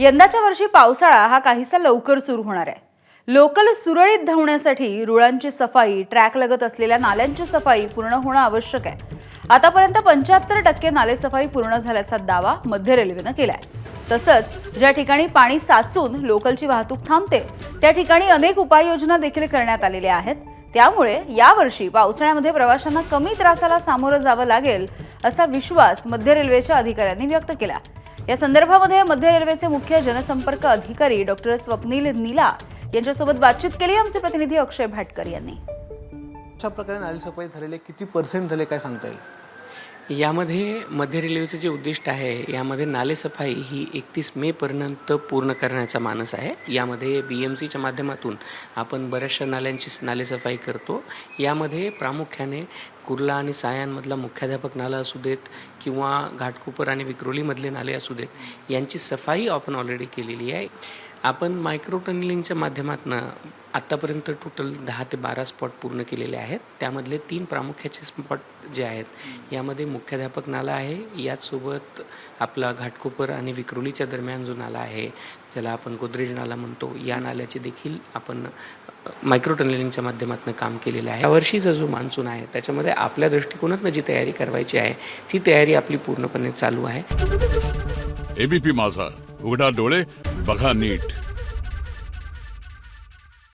यंदाच्या वर्षी पावसाळा हा काहीसा लवकर सुरू होणार आहे. लोकल सुरळीत धावण्यासाठी रुळांची सफाई ट्रॅक लगत असलेल्या नाल्यांची सफाई पूर्ण होणं आवश्यक आहे. आतापर्यंत पंच्याहत्तर टक्के नालेसफाई पूर्ण झाल्याचा दावा मध्य रेल्वेनं केलाय. तसंच ज्या ठिकाणी पाणी साचून लोकलची वाहतूक थांबते त्या ठिकाणी अनेक उपाययोजना देखील करण्यात आलेल्या आहेत. त्यामुळे यावर्षी पावसाळ्यामध्ये प्रवाशांना कमी त्रासाला सामोरं जावं लागेल असा विश्वास मध्य रेल्वेच्या अधिकाऱ्यांनी व्यक्त केला. या संदर्भामध्ये मध्य रेल्वेचे मुख्य जनसंपर्क अधिकारी डॉक्टर स्वप्नील नीला यांच्यासोबत बातचीत केली. आमचे प्रतिनिधी अक्षय भाटकर यांनी. अशा प्रकारे नाली सफाई झालेले किती पर्सेंट झाले काय सांगता येईल? यामध्ये मध्य रेल्वेचं जे उद्दिष्ट आहे यामध्ये नालेसफाई ही एकतीस मे पर्यंत पूर्ण करण्याचा मानस आहे. यामध्ये बी एम सीच्या माध्यमातून आपण बऱ्याचशा नाल्यांची नालेसफाई करतो. यामध्ये प्रामुख्याने कुर्ला आणि सायांमधला मुख्याध्यापक नाला असू देत किंवा घाटकोपर आणि विक्रोलीमधले नाले असू देत यांची सफाई आपण ऑलरेडी केलेली आहे. आपण मायक्रो टनलिंगच्या माध्यमातून आत्तापर्यंत टोटल दहा ते बारा स्पॉट पूर्ण केलेले आहेत. त्यामधले तीन प्रामुख्याचे स्पॉट जे आहेत यामध्ये मुख्याध्यापक नाला आहे. याचसोबत आपला घाटकोपर आणि विक्रोलीच्या दरम्यान जो नाला आहे ज्याला आपण गोदरेज नाला म्हणतो या नाल्याचे देखील आपण मायक्रो टनलिंगच्या माध्यमातून काम केलेलं आहे. यावर्षीचा जो मान्सून आहे त्याच्यामध्ये आपल्या दृष्टिकोनातनं जी तयारी करायची आहे ती तयारी आपली पूर्णपणे चालू आहे. एबीपी माझा. उघडा डोळे बघा नीट.